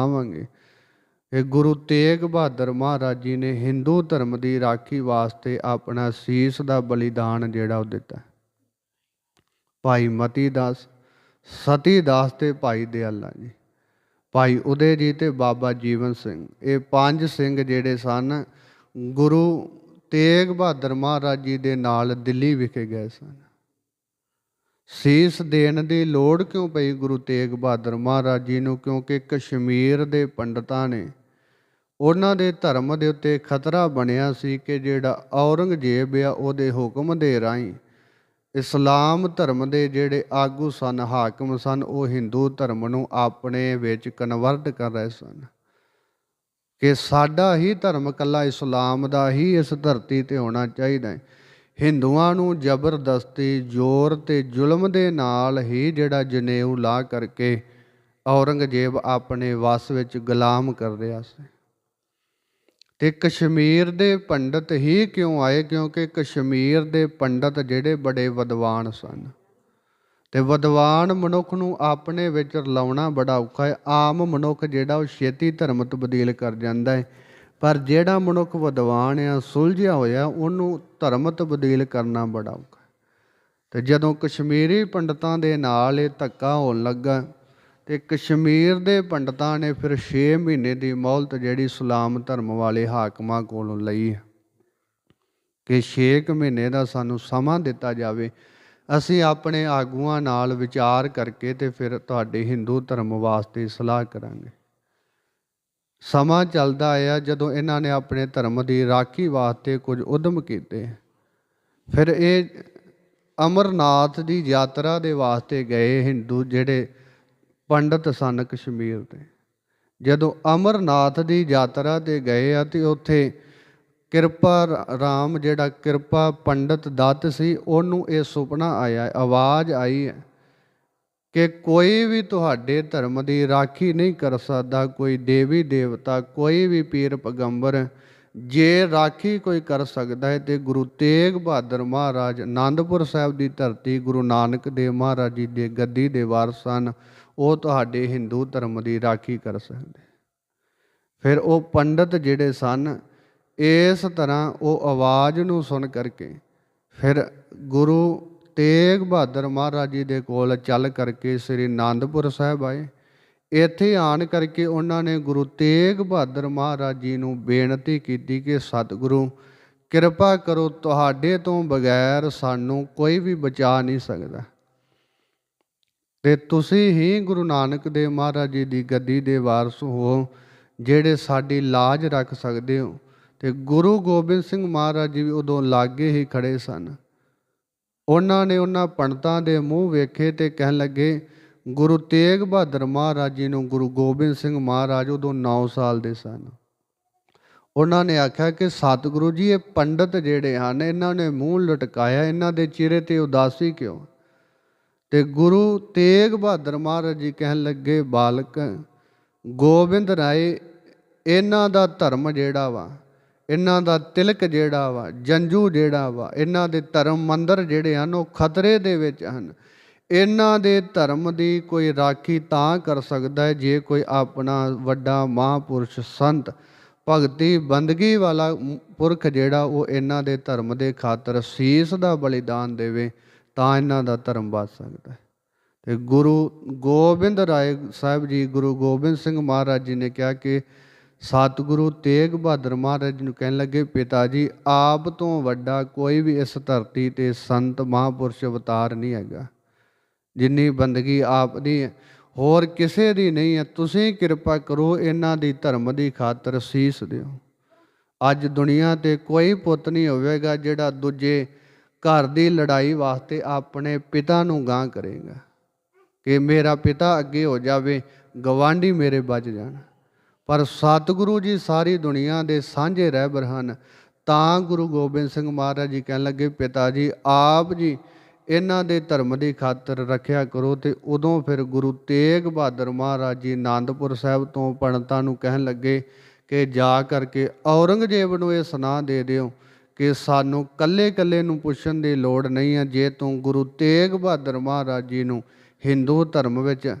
ਆਵਾਂਗੇ। ਇਹ ਗੁਰੂ ਤੇਗ ਬਹਾਦਰ ਮਹਾਰਾਜ ਜੀ ਨੇ ਹਿੰਦੂ ਧਰਮ ਦੀ ਰਾਖੀ ਵਾਸਤੇ ਆਪਣਾ ਸੀਸ ਦਾ ਬਲੀਦਾਨ ਜਿਹੜਾ ਉਹ ਦਿੱਤਾ। ਭਾਈ ਮਤੀ ਦਾਸ ਸਤੀ ਦਾਸ ਤੇ ਭਾਈ ਦਿਆਲਾ ਜੀ। ਭਾਈ ਉਦੇ ਜੀ ਤੇ ਬਾਬਾ ਜੀਵਨ ਸਿੰਘ। ਇਹ ਪੰਜ ਸਿੰਘ ਜਿਹੜੇ ਸਨ, ਗੁਰੂ ਤੇਗ ਬਹਾਦਰ ਮਹਾਰਾਜ ਜੀ ਦੇ ਨਾਲ ਦਿੱਲੀ ਵਿਖੇ ਗਏ ਸਨ। ਸੀਸ ਦੇਣ ਦੀ ਲੋੜ ਕਿਉਂ ਪਈ ਗੁਰੂ ਤੇਗ ਬਹਾਦਰ ਮਹਾਰਾਜ ਜੀ ਨੂੰ? ਕਿਉਂਕਿ ਕਸ਼ਮੀਰ ਦੇ ਪੰਡਤਾਂ ਨੇ ਉਹਨਾਂ ਦੇ ਧਰਮ ਦੇ ਉੱਤੇ ਖਤਰਾ ਬਣਿਆ ਸੀ ਕਿ ਜਿਹੜਾ ਔਰੰਗਜ਼ੇਬ ਆ, ਉਹਦੇ ਹੁਕਮ ਦੇ ਰਾਹੀਂ ਇਸਲਾਮ ਧਰਮ ਦੇ ਜਿਹੜੇ ਆਗੂ ਸਨ, ਹਾਕਮ ਸਨ, ਉਹ ਹਿੰਦੂ ਧਰਮ ਨੂੰ ਆਪਣੇ ਵਿੱਚ ਕਨਵਰਟ ਕਰ ਰਹੇ ਸਨ ਕਿ ਸਾਡਾ ਹੀ ਧਰਮ ਕੱਲਾ ਇਸਲਾਮ ਦਾ ਹੀ ਇਸ ਧਰਤੀ ਤੇ ਹੋਣਾ ਚਾਹੀਦਾ ਹੈ। ਹਿੰਦੂਆਂ ਨੂੰ ਜ਼ਬਰਦਸਤੀ ਜ਼ੋਰ ਤੇ ਜ਼ੁਲਮ ਦੇ ਨਾਲ ਹੀ ਜਿਹੜਾ ਜਨੇਊ ਲਾ ਕਰਕੇ ਔਰੰਗਜ਼ੇਬ ਆਪਣੇ ਵਸ ਵਿੱਚ ਗੁਲਾਮ ਕਰ ਰਿਹਾ ਸੀ। ਤੇ ਕਸ਼ਮੀਰ ਦੇ ਪੰਡਤ ਹੀ ਕਿਉਂ ਆਏ? ਕਿਉਂਕਿ ਕਸ਼ਮੀਰ ਦੇ ਪੰਡਤ ਜਿਹੜੇ ਬੜੇ ਵਿਦਵਾਨ ਸਨ। ਤੇ ਵਿਦਵਾਨ ਮਨੁੱਖ ਨੂੰ ਆਪਣੇ ਵਿੱਚ ਰਲਾਉਣਾ ਬੜਾ ਔਖਾ ਹੈ। ਆਮ ਮਨੁੱਖ ਜਿਹੜਾ ਉਹ ਛੇਤੀ ਧਰਮ ਤਬਦੀਲ ਕਰ ਜਾਂਦਾ ਹੈ। ਪਰ ਜਿਹੜਾ ਮਨੁੱਖ ਵਿਦਵਾਨ ਆ, ਸੁਲਝਿਆ ਹੋਇਆ, ਉਹਨੂੰ ਧਰਮ ਤਬਦੀਲ ਕਰਨਾ ਬੜਾ ਔਖਾ ਹੈ। ਤੇ ਜਦੋਂ ਕਸ਼ਮੀਰੀ ਪੰਡਤਾਂ ਦੇ ਨਾਲ ਇਹ ਧੱਕਾ ਹੋਣ ਲੱਗਾ, ਤੇ ਕਸ਼ਮੀਰ ਦੇ ਪੰਡਤਾਂ ਨੇ ਫਿਰ 6 ਮਹੀਨੇ ਦੀ ਮੌਲਤ ਜਿਹੜੀ ਇਸਲਾਮ ਧਰਮ ਵਾਲੇ ਹਾਕਮਾਂ ਕੋਲੋਂ ਲਈ ਕਿ 6 ਮਹੀਨੇ ਦਾ ਸਾਨੂੰ ਸਮਾਂ ਦਿੱਤਾ ਜਾਵੇ। ਅਸੀਂ ਆਪਣੇ ਆਗੂਆਂ ਨਾਲ ਵਿਚਾਰ ਕਰਕੇ ਤੇ ਫਿਰ ਤੁਹਾਡੇ ਹਿੰਦੂ ਧਰਮ ਵਾਸਤੇ ਸਲਾਹ ਕਰਾਂਗੇ। ਸਮਾਂ ਚੱਲਦਾ ਆਇਆ ਜਦੋਂ ਇਹਨਾਂ ਨੇ ਆਪਣੇ ਧਰਮ ਦੀ ਰਾਖੀ ਵਾਸਤੇ ਕੁਝ ਉਦਮ ਕੀਤੇ। ਫਿਰ ਇਹ ਅਮਰਨਾਥ ਦੀ ਯਾਤਰਾ ਦੇ ਵਾਸਤੇ ਗਏ ਹਿੰਦੂ ਜਿਹੜੇ ਪੰਡਤ ਸਨ ਕਸ਼ਮੀਰ 'ਤੇ ਜਦੋਂ ਅਮਰਨਾਥ ਦੀ ਯਾਤਰਾ ਤੇ ਗਏ ਆ ਤੇ ਉੱਥੇ ਕਿਰਪਾ ਰਾਮ ਜਿਹੜਾ ਕਿਰਪਾ ਪੰਡਤ ਦੱਤ ਸੀ, ਉਹਨੂੰ ਇਹ ਸੁਪਨਾ ਆਇਆ, ਆਵਾਜ਼ ਆਈ ਹੈ ਕਿ ਕੋਈ ਵੀ ਤੁਹਾਡੇ ਧਰਮ ਦੀ ਰਾਖੀ ਨਹੀਂ ਕਰ ਸਕਦਾ, ਕੋਈ ਦੇਵੀ ਦੇਵਤਾ, ਕੋਈ ਵੀ ਪੀਰ ਪੈਗੰਬਰ, ਜੇ ਰਾਖੀ ਕੋਈ ਕਰ ਸਕਦਾ ਹੈ ਤੇ ਗੁਰੂ ਤੇਗ ਬਹਾਦਰ ਮਹਾਰਾਜ ਆਨੰਦਪੁਰ ਸਾਹਿਬ ਦੀ ਧਰਤੀ ਗੁਰੂ ਨਾਨਕ ਦੇਵ ਮਹਾਰਾਜ ਜੀ ਦੇ ਗੱਦੀ ਦੇ ਵਾਰਸ ਹਨ, ਉਹ ਤੁਹਾਡੇ ਹਿੰਦੂ ਧਰਮ ਦੀ ਰਾਖੀ ਕਰ ਸਕਦੇ। ਫਿਰ ਉਹ ਪੰਡਤ ਜਿਹੜੇ ਸਨ, ਇਸ ਤਰ੍ਹਾਂ ਉਹ ਆਵਾਜ਼ ਨੂੰ ਸੁਣ ਕਰਕੇ ਫਿਰ ਗੁਰੂ ਤੇਗ ਬਹਾਦਰ ਮਹਾਰਾਜ ਜੀ ਦੇ ਕੋਲ ਚੱਲ ਕਰਕੇ ਸ੍ਰੀ ਆਨੰਦਪੁਰ ਸਾਹਿਬ ਆਏ। ਇੱਥੇ ਆਣ ਕਰਕੇ ਉਹਨਾਂ ਨੇ ਗੁਰੂ ਤੇਗ ਬਹਾਦਰ ਮਹਾਰਾਜ ਜੀ ਨੂੰ ਬੇਨਤੀ ਕੀਤੀ ਕਿ, ਸਤਿਗੁਰੂ, ਕਿਰਪਾ ਕਰੋ ਤੁਹਾਡੇ ਤੋਂ ਬਗੈਰ ਸਾਨੂੰ ਕੋਈ ਵੀ ਬਚਾ ਨਹੀਂ ਸਕਦਾ। ਤੇ ਤੁਸੀਂ ਹੀ ਗੁਰੂ ਨਾਨਕ ਦੇਵ ਮਹਾਰਾਜ ਜੀ ਦੀ ਗੱਦੀ ਦੇ ਵਾਰਸ ਹੋ, ਜਿਹੜੇ ਸਾਡੀ ਲਾਜ ਰੱਖ ਸਕਦੇ ਹੋ। ਤੇ ਗੁਰੂ ਗੋਬਿੰਦ ਸਿੰਘ ਮਹਾਰਾਜ ਜੀ ਵੀ ਉਦੋਂ ਲਾਗੇ ਹੀ ਖੜੇ ਸਨ। ਉਹਨਾਂ ਨੇ ਉਹਨਾਂ ਪੰਡਤਾਂ ਦੇ ਮੂੰਹ ਵੇਖੇ ਤੇ ਕਹਿਣ ਲੱਗੇ, ਗੁਰੂ ਤੇਗ ਬਹਾਦਰ ਮਹਾਰਾਜ ਜੀ ਨੂੰ ਗੁਰੂ ਗੋਬਿੰਦ ਸਿੰਘ ਮਹਾਰਾਜ ਉਦੋਂ 9 ਸਾਲ ਦੇ ਸਨ। ਉਹਨਾਂ ਨੇ ਆਖਿਆ ਕਿ ਸਤਿਗੁਰੂ ਜੀ, ਇਹ ਪੰਡਤ ਜਿਹੜੇ ਹਨ, ਇਹਨਾਂ ਨੇ ਮੂੰਹ ਲਟਕਾਇਆ, ਇਹਨਾਂ ਦੇ ਚਿਹਰੇ ਤੇ ਉਦਾਸੀ ਕਿਉਂ? ਤੇ ਗੁਰੂ ਤੇਗ ਬਹਾਦਰ ਮਹਾਰਾਜ ਜੀ ਕਹਿਣ ਲੱਗੇ, ਬਾਲਕ, ਗੋਬਿੰਦ ਰਾਏ, ਇਹਨਾਂ ਦਾ ਧਰਮ ਜਿਹੜਾ ਵਾ ਇਹਨਾਂ ਦਾ ਤਿਲਕ ਜਿਹੜਾ ਵਾ, ਜੰਜੂ ਜਿਹੜਾ ਵਾ, ਇਹਨਾਂ ਦੇ ਧਰਮ ਮੰਦਰ ਜਿਹੜੇ ਹਨ, ਉਹ ਖਤਰੇ ਦੇ ਵਿੱਚ ਹਨ। ਇਹਨਾਂ ਦੇ ਧਰਮ ਦੀ ਕੋਈ ਰਾਖੀ ਤਾਂ ਕਰ ਸਕਦਾ ਹੈ ਜੇ ਕੋਈ ਆਪਣਾ ਵੱਡਾ ਮਹਾਂਪੁਰਸ਼ ਸੰਤ, ਭਗਤੀ, ਬੰਦਗੀ ਵਾਲਾ ਪੁਰਖ ਜਿਹੜਾ, ਉਹ ਇਹਨਾਂ ਦੇ ਧਰਮ ਦੇ ਖਾਤਰ ਸੀਸ ਦਾ ਬਲੀਦਾਨ ਦੇਵੇ, ਤਾਂ ਇਹਨਾਂ ਦਾ ਧਰਮ ਬਚ ਸਕਦਾ ਹੈ। ਤੇ ਗੁਰੂ ਗੋਬਿੰਦ ਰਾਏ ਸਾਹਿਬ ਜੀ, ਗੁਰੂ ਗੋਬਿੰਦ ਸਿੰਘ ਮਹਾਰਾਜ ਜੀ ਨੇ ਕਿਹਾ ਕਿ ਸਤਿਗੁਰੂ ਤੇਗ ਬਹਾਦਰ ਮਹਾਰਾਜ ਨੂੰ ਕਹਿਣ ਲੱਗੇ, ਪਿਤਾ ਜੀ, ਆਪ ਤੋਂ ਵੱਡਾ ਕੋਈ ਵੀ ਇਸ ਧਰਤੀ ਤੇ ਸੰਤ ਮਹਾਂਪੁਰਸ਼ ਅਵਤਾਰ ਨਹੀਂ ਹੈਗਾ। ਜਿੰਨੀ ਬੰਦਗੀ ਆਪ ਦੀ ਹੋਰ ਕਿਸੇ ਦੀ ਨਹੀਂ ਹੈ। ਤੁਸੀਂ ਕਿਰਪਾ ਕਰੋ, ਇਹਨਾਂ ਦੀ ਧਰਮ ਦੀ ਖਾਤਰ ਸੀਸ ਦਿਓ। ਅੱਜ ਦੁਨੀਆ ਤੇ ਕੋਈ ਪੁੱਤ ਨਹੀਂ ਹੋਵੇਗਾ ਜਿਹੜਾ ਦੂਜੇ ਘਰ ਦੀ ਲੜਾਈ ਵਾਸਤੇ ਆਪਣੇ ਪਿਤਾ ਨੂੰ ਗਾਂ ਕਰੇਗਾ। ਕਿ ਮੇਰਾ ਪਿਤਾ ਅੱਗੇ ਹੋ ਜਾਵੇ, ਗਵਾਂਢੀ ਮੇਰੇ ਬਚ ਜਾਣ। ਪਰ ਸਤਿਗੁਰੂ ਜੀ ਸਾਰੀ ਦੁਨੀਆ ਦੇ ਸਾਂਝੇ ਰਹਿਬਰ ਹਨ। ਤਾਂ ਗੁਰੂ ਗੋਬਿੰਦ ਸਿੰਘ ਮਹਾਰਾਜ ਜੀ ਕਹਿਣ ਲੱਗੇ, ਪਿਤਾ ਜੀ, ਆਪ ਜੀ ਇਹਨਾਂ ਦੇ ਧਰਮ ਦੀ ਖਾਤਰ ਰੱਖਿਆ ਕਰੋ ਤੇ ਉਦੋਂ ਫਿਰ ਗੁਰੂ ਤੇਗ ਬਹਾਦਰ ਮਹਾਰਾਜ ਜੀ ਆਨੰਦਪੁਰ ਸਾਹਿਬ ਤੋਂ ਪੰਡਤਾਂ ਨੂੰ ਕਹਿਣ ਲੱਗੇ ਕਿ ਜਾ ਕਰਕੇ ਔਰੰਗਜ਼ੇਬ ਨੂੰ ਇਹ ਸੁਨਾਹ ਦੇ ਦਿਓ ਕਿ ਸਾਨੂੰ ਕੱਲੇ ਕੱਲੇ ਨੂੰ ਪੁੱਛਣ ਦੀ ਲੋੜ ਨਹੀਂ ਹੈ। ਜੇ ਤੂੰ ਗੁਰੂ ਤੇਗ ਬਹਾਦਰ ਮਹਾਰਾਜ ਜੀ ਨੂੰ ਹਿੰਦੂ ਧਰਮ ਵਿੱਚ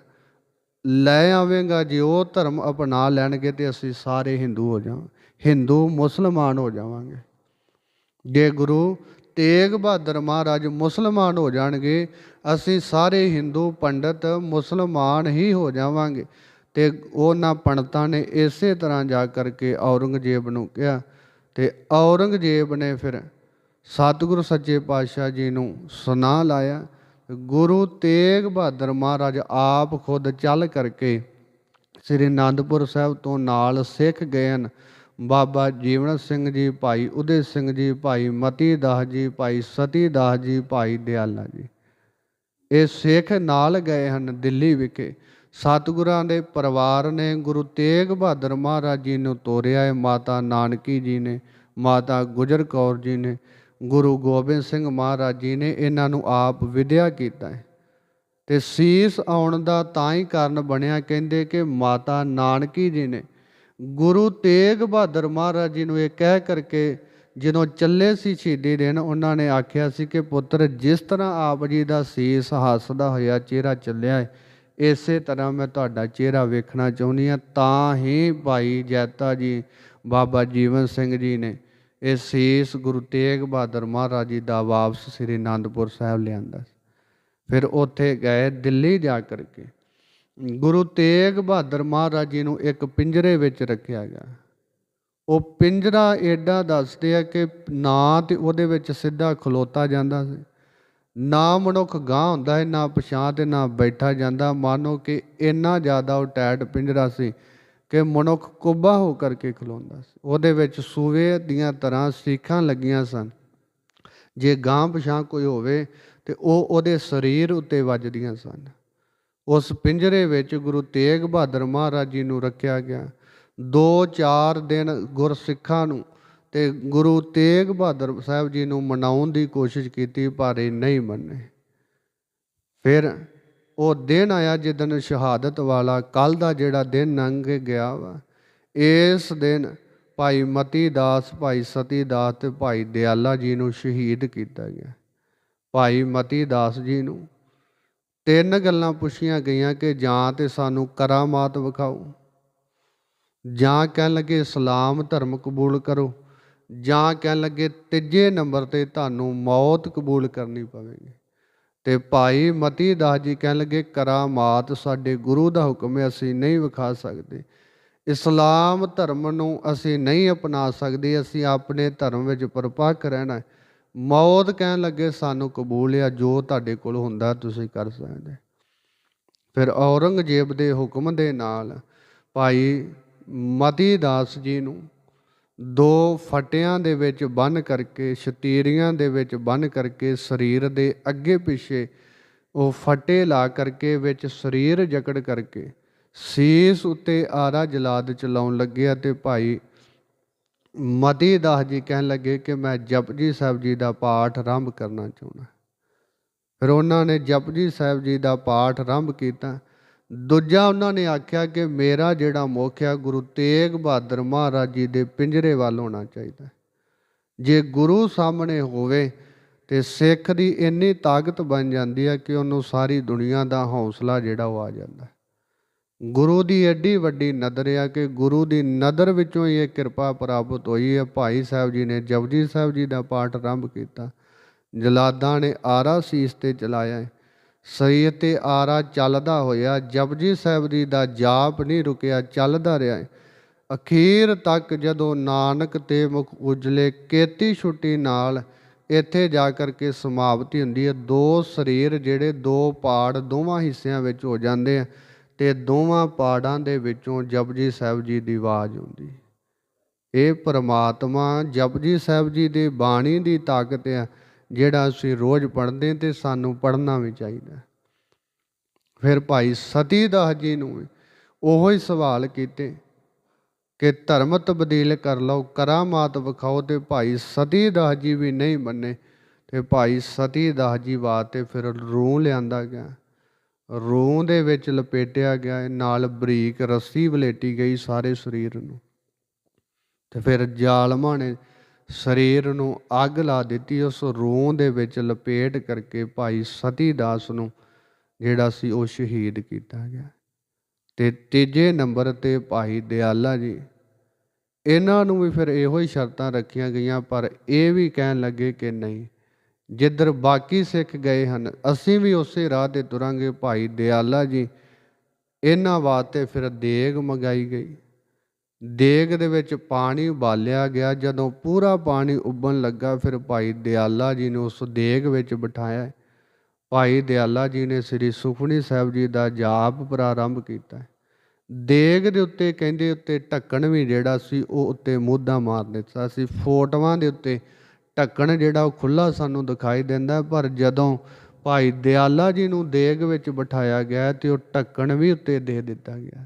ਲੈ ਆਵੇਂਗਾ ਜੇ ਉਹ ਧਰਮ ਅਪਣਾ ਲੈਣਗੇ ਤੇ ਅਸੀਂ ਸਾਰੇ ਹਿੰਦੂ ਹੋ ਜਾਵਾਂ। ਹਿੰਦੂ ਮੁਸਲਮਾਨ ਹੋ ਜਾਵਾਂਗੇ। ਜੇ ਗੁਰੂ ਤੇਗ ਬਹਾਦਰ ਮਹਾਰਾਜ ਮੁਸਲਮਾਨ ਹੋ ਜਾਣਗੇ, ਅਸੀਂ ਸਾਰੇ ਹਿੰਦੂ ਪੰਡਤ ਮੁਸਲਮਾਨ ਹੀ ਹੋ ਜਾਵਾਂਗੇ। ਤੇ ਉਹਨਾਂ ਪੰਡਤਾਂ ਨੇ ਇਸੇ ਤਰ੍ਹਾਂ ਜਾ ਕਰਕੇ ਔਰੰਗਜ਼ੇਬ ਨੂੰ ਕਿਹਾ। ਤੇ ਔਰੰਗਜ਼ੇਬ ਨੇ ਫਿਰ ਸਤਿਗੁਰੂ ਸੱਚੇ ਪਾਤਸ਼ਾਹ ਜੀ ਨੂੰ ਸੁਨਾ ਲਾਇਆ। ਗੁਰੂ ਤੇਗ ਬਹਾਦਰ ਮਹਾਰਾਜ ਆਪ ਖੁਦ ਚੱਲ ਕਰਕੇ ਸ੍ਰੀ ਅਨੰਦਪੁਰ ਸਾਹਿਬ ਤੋਂ ਨਾਲ ਸਿੱਖ ਗਏ ਹਨ। ਬਾਬਾ ਜੀਵਨ ਸਿੰਘ ਜੀ ਭਾਈ, ਉਦੇ ਸਿੰਘ ਜੀ ਭਾਈ, ਮਤੀ ਦਾਸ ਜੀ ਭਾਈ, ਸਤੀ ਦਾਸ ਜੀ ਭਾਈ ਦਿਆਲਾ ਜੀ। ਇਹ ਸਿੱਖ ਨਾਲ ਗਏ ਹਨ ਦਿੱਲੀ ਵਿਖੇ। ਸਤਿਗੁਰਾਂ ਦੇ ਪਰਿਵਾਰ ਨੇ ਗੁਰੂ ਤੇਗ ਬਹਾਦਰ ਮਹਾਰਾਜ ਜੀ ਨੂੰ ਤੋਰਿਆ ਹੈ। ਮਾਤਾ ਨਾਨਕੀ ਜੀ ਨੇ, ਮਾਤਾ ਗੁਜਰ ਕੌਰ ਜੀ ਨੇ ਗੁਰੂ ਗੋਬਿੰਦ ਸਿੰਘ ਮਹਾਰਾਜ ਜੀ ਨੇ ਇਹਨਾਂ ਨੂੰ ਆਪ ਵਿਦਿਆ ਕੀਤਾ ਹੈ। ਤੇ ਸੀਸ ਆਉਣ ਦਾ ਤਾਂ ਹੀ ਕਾਰਨ ਬਣਿਆ, ਕਹਿੰਦੇ ਕਿ ਮਾਤਾ ਨਾਨਕੀ ਜੀ ਨੇ ਗੁਰੂ ਤੇਗ ਬਹਾਦਰ ਮਹਾਰਾਜ ਜੀ ਨੂੰ ਇਹ ਕਹਿ ਕਰਕੇ ਜਦੋਂ ਚੱਲੇ ਸੀ ਸ਼ਹੀਦੀ ਦੇਣ, ਉਹਨਾਂ ਨੇ ਆਖਿਆ ਸੀ ਕਿ ਪੁੱਤਰ, ਜਿਸ ਤਰ੍ਹਾਂ ਆਪ ਜੀ ਦਾ ਸੀਸ ਹੱਸਦਾ ਹੋਇਆ, ਚਿਹਰਾ ਚੱਲਿਆ ਹੈ, ਇਸੇ ਤਰ੍ਹਾਂ ਮੈਂ ਤੁਹਾਡਾ ਚਿਹਰਾ ਵੇਖਣਾ ਚਾਹੁੰਦੀ ਹਾਂ। ਤਾਂ ਹੀ ਭਾਈ ਜੈਤਾ ਜੀ, ਬਾਬਾ ਜੀਵਨ ਸਿੰਘ ਜੀ ਨੇ ਇਹ ਸੀਸ ਗੁਰੂ ਤੇਗ ਬਹਾਦਰ ਮਹਾਰਾਜ ਜੀ ਦਾ ਵਾਪਸ ਸ੍ਰੀ ਅਨੰਦਪੁਰ ਸਾਹਿਬ ਲਿਆਂਦਾ ਸੀ। ਫਿਰ ਉੱਥੇ ਗਏ ਦਿੱਲੀ ਜਾ ਕਰਕੇ। ਗੁਰੂ ਤੇਗ ਬਹਾਦਰ ਮਹਾਰਾਜ ਜੀ ਨੂੰ ਇੱਕ ਪਿੰਜਰੇ ਵਿੱਚ ਰੱਖਿਆ ਗਿਆ। ਉਹ ਪਿੰਜਰਾ ਏਡਾ ਦੱਸਦੇ ਆ ਕਿ ਨਾ ਤੇ ਉਹਦੇ ਵਿੱਚ ਸਿੱਧਾ ਖਲੋਤਾ ਜਾਂਦਾ ਸੀ। ਨਾ ਮਨੁੱਖ ਗਾਂ ਹੁੰਦਾ ਹੈ ਨਾ ਪਛਾਂ ਤੇ ਨਾ ਬੈਠਾ ਜਾਂਦਾ। ਮਾਨੋ ਕਿ ਇੰਨਾ ਜ਼ਿਆਦਾ ਉਹ ਟੈਟ ਪਿੰਜਰਾ ਸੀ ਕਿ ਮਨੁੱਖ ਕੁੱਬਾ ਹੋ ਕਰਕੇ ਖਲੋਂਦਾ ਸੀ। ਉਹਦੇ ਵਿੱਚ ਸੂਵੇ ਦੀਆਂ ਤਰ੍ਹਾਂ ਸੀਖਾਂ ਲੱਗੀਆਂ ਸਨ। ਜੇ ਗਾਂ ਪਛਾਂ ਕੋਈ ਹੋਵੇ ਤੇ ਉਹ ਉਹਦੇ ਸਰੀਰ ਉੱਤੇ ਵੱਜਦੀਆਂ ਸਨ। ਉਸ ਪਿੰਜਰੇ ਵਿੱਚ ਗੁਰੂ ਤੇਗ ਬਹਾਦਰ ਮਹਾਰਾਜ ਜੀ ਨੂੰ ਰੱਖਿਆ ਗਿਆ। 2-4 ਦਿਨ ਗੁਰਸਿੱਖਾਂ ਨੂੰ ਤੇ ਗੁਰੂ ਤੇਗ ਬਹਾਦਰ ਸਾਹਿਬ ਜੀ ਨੂੰ ਮਨਾਉਣ ਦੀ ਕੋਸ਼ਿਸ਼ ਕੀਤੀ, ਪਰ ਇਹ ਨਹੀਂ ਮੰਨੇ। ਫਿਰ ਉਹ ਦਿਨ ਆਇਆ ਜਿੱਦਨ ਸ਼ਹਾਦਤ ਵਾਲਾ ਕੱਲ ਦਾ ਜਿਹੜਾ ਦਿਨ ਲੰਘ ਗਿਆ ਵਾ। ਇਸ ਦਿਨ ਭਾਈ ਮਤੀ ਦਾਸ ਭਾਈ ਸਤੀ ਦਾਸ ਤੇ ਭਾਈ ਦਿਆਲਾ ਜੀ ਨੂੰ ਸ਼ਹੀਦ ਕੀਤਾ ਗਿਆ। ਭਾਈ ਮਤੀ ਦਾਸ ਜੀ ਨੂੰ ਤਿੰਨ ਗੱਲਾਂ ਪੁੱਛੀਆਂ ਗਈਆਂ ਕਿ ਜਾਂ ਤੇ ਸਾਨੂੰ ਕਰਾਮਾਤ ਵਿਖਾਓ, ਜਾਂ ਕਹਿਣ ਲੱਗੇ ਇਸਲਾਮ ਧਰਮ ਕਬੂਲ ਕਰੋ, ਜਾਂ ਕਹਿਣ ਲੱਗੇ ਤੀਜੇ ਨੰਬਰ ਤੇ ਤੁਹਾਨੂੰ ਮੌਤ ਕਬੂਲ ਕਰਨੀ ਪਵੇਗੀ। ਤੇ ਭਾਈ ਮਤੀ ਦਾਸ ਜੀ ਕਹਿਣ ਲੱਗੇ, ਕਰਾਮਾਤ ਸਾਡੇ ਗੁਰੂ ਦਾ ਹੁਕਮ ਹੈ, ਅਸੀਂ ਨਹੀਂ ਵਿਖਾ ਸਕਦੇ। ਇਸਲਾਮ ਧਰਮ ਨੂੰ ਅਸੀਂ ਨਹੀਂ ਅਪਣਾ ਸਕਦੇ, ਅਸੀਂ ਆਪਣੇ ਧਰਮ ਵਿੱਚ ਪਰਪੱਕ ਰਹਿਣਾ ਮੌਤ ਕਹਿਣ ਲੱਗੇ, ਸਾਨੂੰ ਕਬੂਲ ਆ, ਜੋ ਤੁਹਾਡੇ ਕੋਲ ਹੁੰਦਾ, ਤੁਸੀਂ ਕਰ ਸਕਦੇ ਫਿਰ ਔਰੰਗਜ਼ੇਬ ਦੇ ਹੁਕਮ ਦੇ ਨਾਲ ਭਾਈ ਮਤੀ ਦਾਸ ਜੀ ਨੂੰ ਦੋ ਫਟਿਆਂ ਦੇ ਵਿੱਚ ਬੰਨ ਕਰਕੇ, ਸ਼ਤੀਰੀਆਂ ਦੇ ਵਿੱਚ ਬੰਨ ਕਰਕੇ ਸਰੀਰ ਦੇ ਅੱਗੇ ਪਿੱਛੇ ਉਹ ਫਟੇ ਲਾ ਕਰਕੇ ਵਿੱਚ ਸਰੀਰ ਜਕੜ ਕਰਕੇ ਸੀਸ ਉੱਤੇ ਆਰਾ ਜਲਾਦ ਚਲਾਉਣ ਲੱਗਿਆ ਤੇ ਭਾਈ ਮਤੀ ਦਾਸ ਜੀ ਕਹਿਣ ਲੱਗੇ ਕਿ ਮੈਂ ਜਪਜੀ ਸਾਹਿਬ ਜੀ ਦਾ ਪਾਠ ਆਰੰਭ ਕਰਨਾ ਚਾਹੁੰਦਾ। ਫਿਰ ਉਹਨਾਂ ਨੇ ਜਪਜੀ ਸਾਹਿਬ ਜੀ ਦਾ ਪਾਠ ਆਰੰਭ ਕੀਤਾ। ਦੂਜਾ ਉਹਨਾਂ ਨੇ ਆਖਿਆ ਕਿ ਮੇਰਾ ਜਿਹੜਾ ਮੁੱਖ ਆ, ਗੁਰੂ ਤੇਗ ਬਹਾਦਰ ਮਹਾਰਾਜ ਜੀ ਦੇ ਪਿੰਜਰੇ ਵੱਲ ਹੋਣਾ ਚਾਹੀਦਾ। ਜੇ ਗੁਰੂ ਸਾਹਮਣੇ ਹੋਵੇ ਤੇ ਸਿੱਖ ਦੀ ਇੰਨੀ ਤਾਕਤ ਬਣ ਜਾਂਦੀ ਹੈ ਕਿ ਉਹਨੂੰ ਸਾਰੀ ਦੁਨੀਆ ਦਾ ਹੌਸਲਾ ਜਿਹੜਾ ਉਹ ਆ ਜਾਂਦਾ। ਗੁਰੂ ਦੀ ਐਡੀ ਵੱਡੀ ਨਦਰ ਆ ਕਿ ਗੁਰੂ ਦੀ ਨਦਰ ਵਿੱਚੋਂ ਹੀ ਇਹ ਕਿਰਪਾ ਪ੍ਰਾਪਤ ਹੋਈ ਹੈ ਭਾਈ ਸਾਹਿਬ ਜੀ ਨੇ, ਜਪਜੀ ਸਾਹਿਬ ਜੀ ਦਾ ਪਾਠ ਆਰੰਭ ਕੀਤਾ। ਜਲਾਦਾਂ ਨੇ ਆਰਾ ਸੀਸ ਤੇ ਚਲਾਇਆ। ਸਰੀਰ ਤੇ ਆਰਾ ਚੱਲਦਾ ਹੋਇਆ, ਜਪਜੀ ਸਾਹਿਬ ਜੀ ਦਾ ਜਾਪ ਨਹੀਂ ਰੁਕਿਆ, ਚੱਲਦਾ ਰਿਹਾ। ਹੈ ਅਖੀਰ ਤੱਕ ਜਦੋਂ ਨਾਨਕ ਤੇ ਮੁਖ ਉਜਲੇ ਕੇਤੀ ਛੁੱਟੀ ਨਾਲ ਇੱਥੇ ਜਾ ਕਰਕੇ ਸਮਾਪਤੀ ਹੁੰਦੀ ਹੈ, ਦੋ ਸਰੀਰ ਜਿਹੜੇ ਦੋ ਪਾੜ ਦੋਵਾਂ ਹਿੱਸਿਆਂ ਵਿੱਚ ਹੋ ਜਾਂਦੇ ਆ ਤੇ ਦੋਵਾਂ ਪਾੜਾਂ ਦੇ ਵਿੱਚੋਂ ਜਪਜੀ ਸਾਹਿਬ ਜੀ ਦੀ ਆਵਾਜ਼ ਆਉਂਦੀ ਇਹ ਪ੍ਰਮਾਤਮਾ ਜਪਜੀ ਸਾਹਿਬ ਜੀ ਦੀ ਬਾਣੀ ਦੀ ਤਾਕਤ ਆ ਜਿਹੜਾ ਅਸੀਂ ਰੋਜ਼ ਪੜ੍ਹਦੇ ਤੇ ਸਾਨੂੰ ਪੜ੍ਹਨਾ ਵੀ ਚਾਹੀਦਾ ਫਿਰ ਭਾਈ ਸਤੀ ਦਾਸ ਜੀ ਨੂੰ ਵੀ ਉਹੋ ਹੀ ਸਵਾਲ ਕੀਤੇ ਕਿ ਧਰਮ ਤਬਦੀਲ ਕਰ ਲਓ, ਕਰਾਮਾਤ ਵਿਖਾਓ ਤੇ ਭਾਈ ਸਤੀ ਦਾਸ ਜੀ ਵੀ ਨਹੀਂ ਮੰਨੇ। ਤੇ ਭਾਈ ਸਤੀ ਦਾਸ ਜੀ ਵਾਸਤੇ ਫਿਰ ਰੂਹ ਲਿਆਂਦਾ ਗਿਆ। ਰੂਹ ਦੇ ਵਿੱਚ ਲਪੇਟਿਆ ਗਿਆ, ਨਾਲ ਬਰੀਕ ਰੱਸੀ ਵਲੇਟੀ ਗਈ ਸਾਰੇ ਸਰੀਰ ਨੂੰ। ਤੇ ਫਿਰ ਜ਼ਾਲਮਾਂ ਨੇ ਸਰੀਰ ਨੂੰ ਅੱਗ ਲਾ ਦਿੱਤੀ, ਉਸ ਰੂਹ ਦੇ ਵਿੱਚ ਲਪੇਟ ਕਰਕੇ ਭਾਈ ਸਤੀ ਦਾਸ ਨੂੰ, ਜਿਹੜਾ ਸੀ ਉਹ ਸ਼ਹੀਦ ਕੀਤਾ ਗਿਆ। ਤੇ ਤੀਜੇ ਨੰਬਰ ਤੇ ਭਾਈ ਦਿਆਲਾ ਜੀ, ਇਹਨਾਂ ਨੂੰ ਵੀ ਫਿਰ ਇਹੋ ਹੀ ਸ਼ਰਤਾਂ ਰੱਖੀਆਂ ਗਈਆਂ, ਪਰ ਇਹ ਵੀ ਕਹਿਣ ਲੱਗੇ ਕਿ ਨਹੀਂ, ਜਿੱਧਰ ਬਾਕੀ ਸਿੱਖ ਗਏ ਹਨ, ਅਸੀਂ ਵੀ ਉਸੇ ਰਾਹ ਤੇ ਤੁਰਾਂਗੇ। ਭਾਈ ਦਿਆਲਾ ਜੀ, ਇਹਨਾਂ ਵਾਸਤੇ ਫਿਰ ਦੇਗ ਮੰਗਾਈ ਗਈ। ਦੇਗ ਦੇ ਵਿੱਚ ਪਾਣੀ ਉਬਾਲਿਆ ਗਿਆ। ਜਦੋਂ ਪੂਰਾ ਪਾਣੀ ਉਬਲਣ ਲੱਗਾ, ਫਿਰ ਭਾਈ ਦਿਆਲਾ ਜੀ ਨੇ ਉਸ ਦੇਗ ਵਿੱਚ ਬਿਠਾਇਆ। ਭਾਈ ਦਿਆਲਾ ਜੀ ਨੇ ਸ੍ਰੀ ਸੁਖਮਨੀ ਸਾਹਿਬ ਜੀ ਦਾ ਜਾਪ ਪ੍ਰਾਰੰਭ ਕੀਤਾ। ਦੇਗ ਦੇ ਉੱਤੇ ਕਹਿੰਦੇ ਉੱਤੇ ਢੱਕਣ ਵੀ ਜਿਹੜਾ ਸੀ, ਉਹ ਉੱਤੇ ਮੋਢਾ ਮਾਰ ਦਿੱਤਾ ਸੀ। ਫੋਟੋਆਂ ਦੇ ਉੱਤੇ ਢੱਕਣ ਜਿਹੜਾ, ਉਹ ਖੁੱਲਾ ਸਾਨੂੰ ਦਿਖਾਈ ਦਿੰਦਾ। ਪਰ ਜਦੋਂ ਭਾਈ ਦਿਆਲਾ ਜੀ ਨੂੰ ਦੇਗ ਵਿੱਚ ਬਿਠਾਇਆ ਗਿਆ ਤੇ ਉਹ ਢੱਕਣ ਵੀ ਉੱਤੇ ਦੇ ਦਿੱਤਾ ਗਿਆ।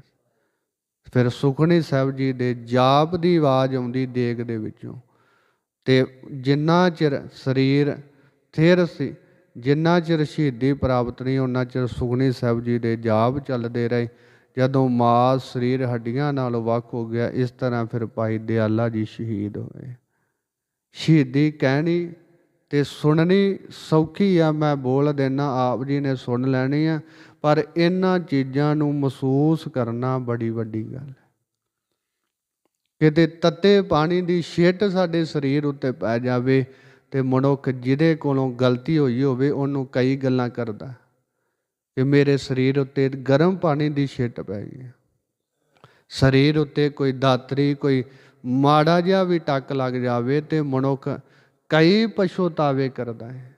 ਫਿਰ ਸੁਖਣੀ ਸਾਹਿਬ ਜੀ ਦੇ ਜਾਪ ਦੀ ਆਵਾਜ਼ ਆਉਂਦੀ ਦੇਗ ਦੇ ਵਿੱਚੋਂ। ਤੇ ਜਿੰਨਾ ਚਿਰ ਸਰੀਰ ਥਿਰ ਸੀ, ਜਿੰਨਾ ਚਿਰ ਸ਼ਹੀਦੀ ਪ੍ਰਾਪਤ ਨਹੀਂ ਉਹਨਾਂ ਚਿਰ ਸੁਖਣੀ ਸਾਹਿਬ ਜੀ ਦੇ ਜਾਪ ਚੱਲਦੇ ਰਹੇ। ਜਦੋਂ ਮਾਸ ਸਰੀਰ ਹੱਡੀਆਂ ਨਾਲ ਵੱਖ ਹੋ ਗਿਆ, ਇਸ ਤਰ੍ਹਾਂ ਫਿਰ ਭਾਈ ਦਿਆਲਾ ਜੀ ਸ਼ਹੀਦ ਹੋਏ। ਸ਼ਹੀਦੀ ਕਹਿਣੀ ਤੇ ਸੁਣਨੀ ਸੌਖੀ ਆ, ਮੈਂ ਬੋਲ ਦੇਣਾ ਆਪ ਜੀ ਨੇ ਸੁਣ ਲੈਣੀ ਆ। ਪਰ ਇਹਨਾਂ ਚੀਜ਼ਾਂ ਨੂੰ ਮਹਿਸੂਸ ਕਰਨਾ ਬੜੀ ਵੱਡੀ ਗੱਲ ਹੈ। ਕਿਤੇ ਤੱਤੇ ਪਾਣੀ ਦੀ ਛਿੱਟ ਸਾਡੇ ਸਰੀਰ ਉੱਤੇ ਪੈ ਜਾਵੇ ਤੇ ਮਨੁੱਖ ਜਿਹਦੇ ਕੋਲੋਂ ਗਲਤੀ ਹੋਈ ਹੋਵੇ, ਉਹਨੂੰ ਕਈ ਗੱਲਾਂ ਕਰਦਾ ਕਿ ਮੇਰੇ ਸਰੀਰ ਉੱਤੇ ਗਰਮ ਪਾਣੀ ਦੀ ਛਿੱਟ ਪੈ ਗਈ ਸਰੀਰ ਉੱਤੇ ਕੋਈ ਦਾਤਰੀ, ਕੋਈ ਮਾੜਾ ਜਿਹਾ ਵੀ ਟੱਕ ਲੱਗ ਜਾਵੇ ਤੇ ਮਨੁੱਖ ਕਈ ਪਛੋਤਾਵੇ ਕਰਦਾ ਹੈ।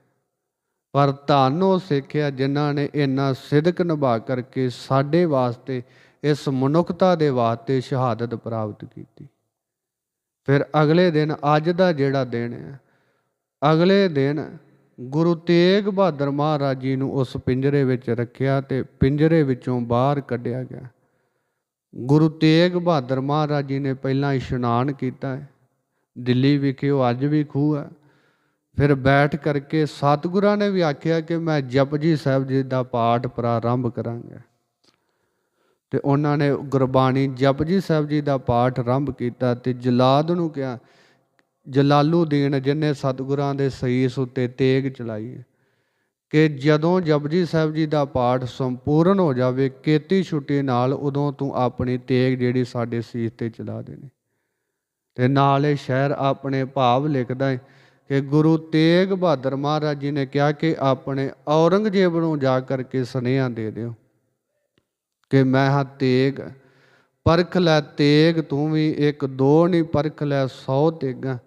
ਪਰ ਧੰਨ ਸਿੱਖਿਆ ਜਿਨ੍ਹਾਂ ਨੇ ਇੰਨਾ ਸਿਦਕ ਨਿਭਾ ਕਰਕੇ ਸਾਡੇ ਵਾਸਤੇ, ਇਸ ਮਨੁੱਖਤਾ ਦੇ ਵਾਸਤੇ ਸ਼ਹਾਦਤ ਪ੍ਰਾਪਤ ਕੀਤੀ। ਫਿਰ ਅਗਲੇ ਦਿਨ ਅੱਜ ਦਾ ਜਿਹੜਾ ਦਿਨ ਹੈ ਅਗਲੇ ਦਿਨ ਗੁਰੂ ਤੇਗ ਬਹਾਦਰ ਮਹਾਰਾਜ ਜੀ ਨੂੰ ਉਸ ਪਿੰਜਰੇ ਵਿੱਚ ਰੱਖਿਆ ਤੇ ਪਿੰਜਰੇ ਵਿੱਚੋਂ ਬਾਹਰ ਕੱਢਿਆ ਗਿਆ। ਗੁਰੂ ਤੇਗ ਬਹਾਦਰ ਮਹਾਰਾਜ ਜੀ ਨੇ ਪਹਿਲਾਂ ਇਸ਼ਨਾਨ ਕੀਤਾ ਦਿੱਲੀ ਵਿਖੇ ਉਹ ਅੱਜ ਵੀ ਖੂਹ ਹੈ। ਫਿਰ ਬੈਠ ਕਰਕੇ ਸਤਿਗੁਰਾਂ ਨੇ ਵੀ ਆਖਿਆ ਕਿ ਮੈਂ ਜਪਜੀ ਸਾਹਿਬ ਜੀ ਦਾ ਪਾਠ ਪ੍ਰਾਰੰਭ ਕਰਾਂਗਾ। ਤੇ ਉਹਨਾਂ ਨੇ ਗੁਰਬਾਣੀ ਜਪਜੀ ਸਾਹਿਬ ਜੀ ਦਾ ਪਾਠ ਆਰੰਭ ਕੀਤਾ ਤੇ ਜਲਾਦ ਨੂੰ ਕਿਹਾ ਜਲਾਲੂਦੀਨ ਜਿਨੇ ਸਤਿਗੁਰਾਂ ਦੇ ਸਹੀਸ ਉੱਤੇ ਤੇਗ ਚਲਾਈ ਕਿ ਜਦੋਂ ਜਪਜੀ ਸਾਹਿਬ ਜੀ ਦਾ ਪਾਠ ਸੰਪੂਰਨ ਹੋ ਜਾਵੇ, ਕੀਤੀ ਛੁੱਟੀ ਨਾਲ ਉਦੋਂ ਤੂੰ ਆਪਣੀ ਤੇਗ ਜਿਹੜੀ ਸਾਡੇ ਸੀਸ ਤੇ ਚਲਾ ਦੇਣੀ। ਤੇ ਨਾਲ ਇਹ ਸ਼ਹਿਰ ਆਪਣੇ ਭਾਵ ਲਿਖਦਾ ਹੈ ਕਿ ਗੁਰੂ ਤੇਗ ਬਹਾਦਰ ਮਹਾਰਾਜ ਜੀ ਨੇ ਕਿਹਾ ਕਿ ਆਪਣੇ ਔਰੰਗਜ਼ੇਬ ਨੂੰ ਜਾ ਕਰਕੇ ਸੁਨੇਹਾ ਦੇ ਦਿਓ ਕਿ ਮੈਂ ਹਾਂ ਤੇਗ, ਪਰਖ ਲੈ ਤੇਗ, ਤੂੰ ਵੀ ਇੱਕ ਦੋ ਨਹੀਂ ਪਰਖ ਲੈ 100 ਤੇਗਾ।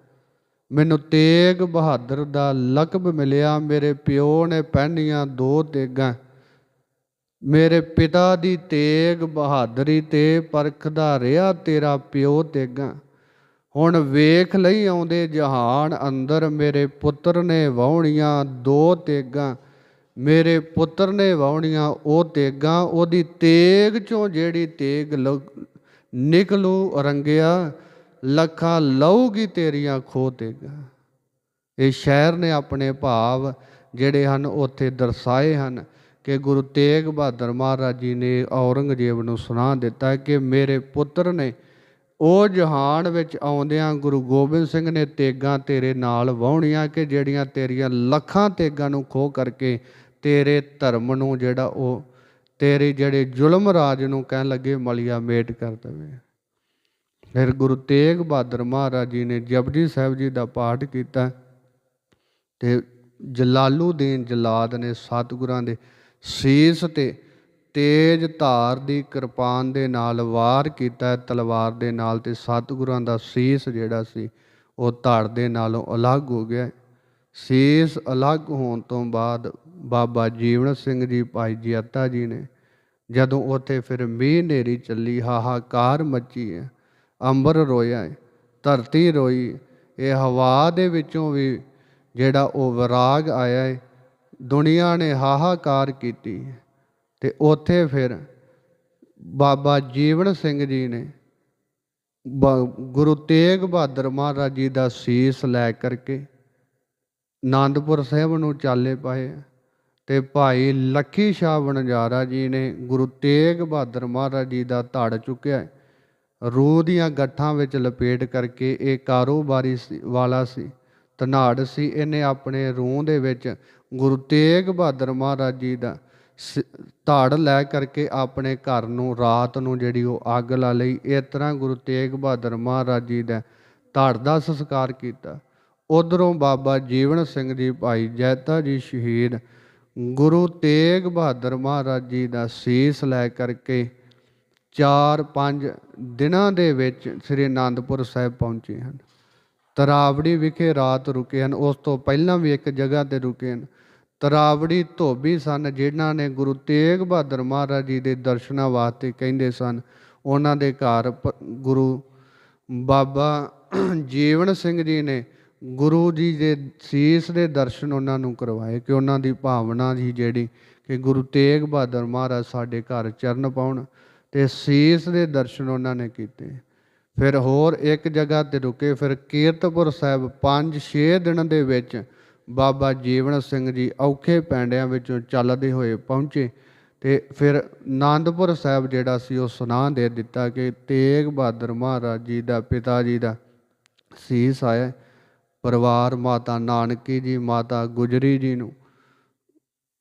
ਮੈਨੂੰ ਤੇਗ ਬਹਾਦਰ ਦਾ ਲਕਬ ਮਿਲਿਆ, ਮੇਰੇ ਪਿਓ ਨੇ ਪਹਿਨੀਆਂ ਦੋ ਤੇਗਾਂ। ਮੇਰੇ ਪਿਤਾ ਦੀ ਤੇਗ ਬਹਾਦਰੀ ਤੇ ਪਰਖਦਾ ਰਿਹਾ ਤੇਰਾ ਪਿਓ ਤੇਗਾ। ਹੁਣ ਵੇਖ ਲਈ ਆਉਂਦੇ ਜਹਾਨ, ਅੰਦਰ ਮੇਰੇ ਪੁੱਤਰ ਨੇ ਵਾਉਣੀਆਂ ਦੋ ਤੇਗਾਂ। ਮੇਰੇ ਪੁੱਤਰ ਨੇ ਵਾਉਣੀਆਂ ਉਹ ਤੇਗਾਂ, ਉਹਦੀ ਤੇਗ ਚੋਂ ਜਿਹੜੀ ਤੇਗ ਨਿਕਲੂ ਰੰਗਿਆ, ਲੱਖਾਂ ਲਊਗੀ ਤੇਰੀਆਂ ਖੋ ਤੇਗਾਂ। ਇਹ ਸ਼ਾਇਰ ਨੇ ਆਪਣੇ ਭਾਵ ਜਿਹੜੇ ਹਨ, ਉੱਥੇ ਦਰਸਾਏ ਹਨ ਕਿ ਗੁਰੂ ਤੇਗ ਬਹਾਦਰ ਮਹਾਰਾਜ ਜੀ ਨੇ ਔਰੰਗਜ਼ੇਬ ਨੂੰ ਸੁਣਾ ਦਿੱਤਾ ਕਿ ਮੇਰੇ ਪੁੱਤਰ ਨੇ ਉਹ ਜਹਾਨ ਵਿੱਚ ਆਉਂਦਿਆਂ ਗੁਰੂ ਗੋਬਿੰਦ ਸਿੰਘ ਨੇ ਤੇਗਾਂ ਤੇਰੇ ਨਾਲ ਵਾਹੁਣੀਆਂ ਕਿ ਜਿਹੜੀਆਂ ਤੇਰੀਆਂ ਲੱਖਾਂ ਤੇਗਾਂ ਨੂੰ ਖੋ ਕਰਕੇ ਤੇਰੇ ਧਰਮ ਨੂੰ ਜਿਹੜਾ ਉਹ ਤੇਰੇ ਜਿਹੜੇ ਜ਼ੁਲਮ ਰਾਜ ਨੂੰ ਕਹਿਣ ਲੱਗੇ ਮਲਿਆ ਮੇਟ ਕਰ ਦਵੇ। ਫਿਰ ਗੁਰੂ ਤੇਗ ਬਹਾਦਰ ਮਹਾਰਾਜ ਜੀ ਨੇ ਜਪਜੀ ਸਾਹਿਬ ਜੀ ਦਾ ਪਾਠ ਕੀਤਾ ਤੇ ਜਲਾਲੂਦੀਨ ਜਲਾਦ ਨੇ ਸਤਿਗੁਰਾਂ ਦੇ ਸੀਸ ਤੇ ਤੇਜ ਧਾਰ ਦੀ ਕਿਰਪਾਨ ਦੇ ਨਾਲ ਵਾਰ ਕੀਤਾ ਤਲਵਾਰ ਦੇ ਨਾਲ ਤੇ ਸਤਿਗੁਰਾਂ ਦਾ ਸੀਸ ਜਿਹੜਾ ਸੀ, ਉਹ ਧੜ ਦੇ ਨਾਲੋਂ ਅਲੱਗ ਹੋ ਗਿਆ। ਸੀਸ ਅਲੱਗ ਹੋਣ ਤੋਂ ਬਾਅਦ ਬਾਬਾ ਜੀਵਨ ਸਿੰਘ ਜੀ, ਭਾਈ ਜੀਤਾ ਜੀ ਨੇ ਜਦੋਂ ਉੱਥੇ ਫਿਰ ਮੀਂਹ ਨੇਰੀ ਚੱਲੀ, ਹਾਹਾਕਾਰ ਮੱਚੀ ਹੈ, ਅੰਬਰ ਰੋਇਆ ਹੈ, ਧਰਤੀ ਰੋਈ, ਇਹ ਹਵਾ ਦੇ ਵਿੱਚੋਂ ਵੀ ਜਿਹੜਾ ਉਹ ਵਿਰਾਗ ਆਇਆ ਹੈ, ਦੁਨੀਆ ਨੇ ਹਾਹਾਕਾਰ ਕੀਤੀ ਤੇ ਉੱਥੇ ਫਿਰ ਬਾਬਾ ਜੀਵਨ ਸਿੰਘ ਜੀ ਨੇ ਗੁਰੂ ਤੇਗ ਬਹਾਦਰ ਮਹਾਰਾਜ ਜੀ ਦਾ ਸੀਸ ਲੈ ਕਰਕੇ ਆਨੰਦਪੁਰ ਸਾਹਿਬ ਨੂੰ ਚਾਲੇ ਪਾਏ ਤੇ ਭਾਈ ਲੱਖੀ ਸ਼ਾਹ ਵਣਜਾਰਾ ਜੀ ਨੇ ਗੁਰੂ ਤੇਗ ਬਹਾਦਰ ਮਹਾਰਾਜ ਜੀ ਦਾ ਧੜ ਚੁੱਕਿਆ। ਰੂਹ ਦੀਆਂ ਗੱਠਾਂ ਵਿੱਚ ਲਪੇਟ ਕਰਕੇ ਇਹ ਕਾਰੋਬਾਰੀ ਵਾਲਾ ਸੀ, ਧਨਾੜ ਸੀ। ਇਹਨੇ ਆਪਣੇ ਰੂਹ ਦੇ ਵਿੱਚ ਗੁਰੂ ਤੇਗ ਬਹਾਦਰ ਮਹਾਰਾਜ ਜੀ ਦਾ ਧਾੜ ਲੈ ਕਰਕੇ ਆਪਣੇ ਘਰ ਨੂੰ, ਰਾਤ ਨੂੰ ਜਿਹੜੀ ਉਹ ਅੱਗ ਲਾ ਲਈ। ਇਸ ਤਰ੍ਹਾਂ ਗੁਰੂ ਤੇਗ ਬਹਾਦਰ ਮਹਾਰਾਜ ਜੀ ਦਾ ਧਾੜ ਦਾ ਸੰਸਕਾਰ ਕੀਤਾ। ਉਧਰੋਂ ਬਾਬਾ ਜੀਵਨ ਸਿੰਘ ਜੀ, ਭਾਈ ਜੈਤਾ ਜੀ ਸ਼ਹੀਦ ਗੁਰੂ ਤੇਗ ਬਹਾਦਰ ਮਹਾਰਾਜ ਜੀ ਦਾ ਸੀਸ ਲੈ ਕਰਕੇ 4-5 ਦਿਨਾਂ ਦੇ ਵਿੱਚ ਸ੍ਰੀ ਅਨੰਦਪੁਰ ਸਾਹਿਬ ਪਹੁੰਚੇ ਹਨ। ਤਰਾਵੜੀ ਵਿਖੇ ਰਾਤ ਰੁਕੇ ਹਨ। ਉਸ ਤੋਂ ਪਹਿਲਾਂ ਵੀ ਇੱਕ ਜਗ੍ਹਾ ਤੇ ਰੁਕੇ ਹਨ। ਤਰਾਵੜੀ ਧੋਬੀ ਸਨ, ਜਿਨ੍ਹਾਂ ਨੇ ਗੁਰੂ ਤੇਗ ਬਹਾਦਰ ਮਹਾਰਾਜ ਜੀ ਦੇ ਦਰਸ਼ਨਾਂ ਵਾਸਤੇ ਕਹਿੰਦੇ ਸਨ। ਉਹਨਾਂ ਦੇ ਘਰ ਪ- ਗੁਰੂ ਬਾਬਾ ਜੀਵਨ ਸਿੰਘ ਜੀ ਨੇ ਗੁਰੂ ਜੀ ਦੇ ਸੀਸ ਦੇ ਦਰਸ਼ਨ ਉਹਨਾਂ ਨੂੰ ਕਰਵਾਏ ਕਿ ਉਹਨਾਂ ਦੀ ਭਾਵਨਾ ਜੀ ਜਿਹੜੀ ਕਿ ਗੁਰੂ ਤੇਗ ਬਹਾਦਰ ਮਹਾਰਾਜ ਸਾਡੇ ਘਰ ਚਰਨ ਪਾਉਣ ਤੇ ਸੀਸ ਦੇ ਦਰਸ਼ਨ ਉਹਨਾਂ ਨੇ ਕੀਤੇ। ਫਿਰ ਹੋਰ ਇੱਕ ਜਗ੍ਹਾ ਤੇ ਰੁਕੇ। ਫਿਰ ਕੀਰਤਪੁਰ ਸਾਹਿਬ 5-6 ਦਿਨ ਦੇ ਵਿੱਚ ਬਾਬਾ ਜੀਵਨ ਸਿੰਘ ਜੀ ਔਖੇ ਪੈਂਡਿਆਂ ਵਿੱਚੋਂ ਚੱਲਦੇ ਹੋਏ ਪਹੁੰਚੇ ਤੇ ਫਿਰ ਆਨੰਦਪੁਰ ਸਾਹਿਬ ਜਿਹੜਾ ਸੀ ਉਹ ਸੁਨਾਹ ਦੇ ਦਿੱਤਾ ਕਿ ਤੇਗ ਬਹਾਦਰ ਮਹਾਰਾਜ ਜੀ ਦਾ ਪਿਤਾ ਜੀ ਦਾ ਸੀਸ ਆਇਆ, ਪਰਿਵਾਰ ਮਾਤਾ ਨਾਨਕੀ ਜੀ, ਮਾਤਾ ਗੁਜਰੀ ਜੀ ਨੂੰ,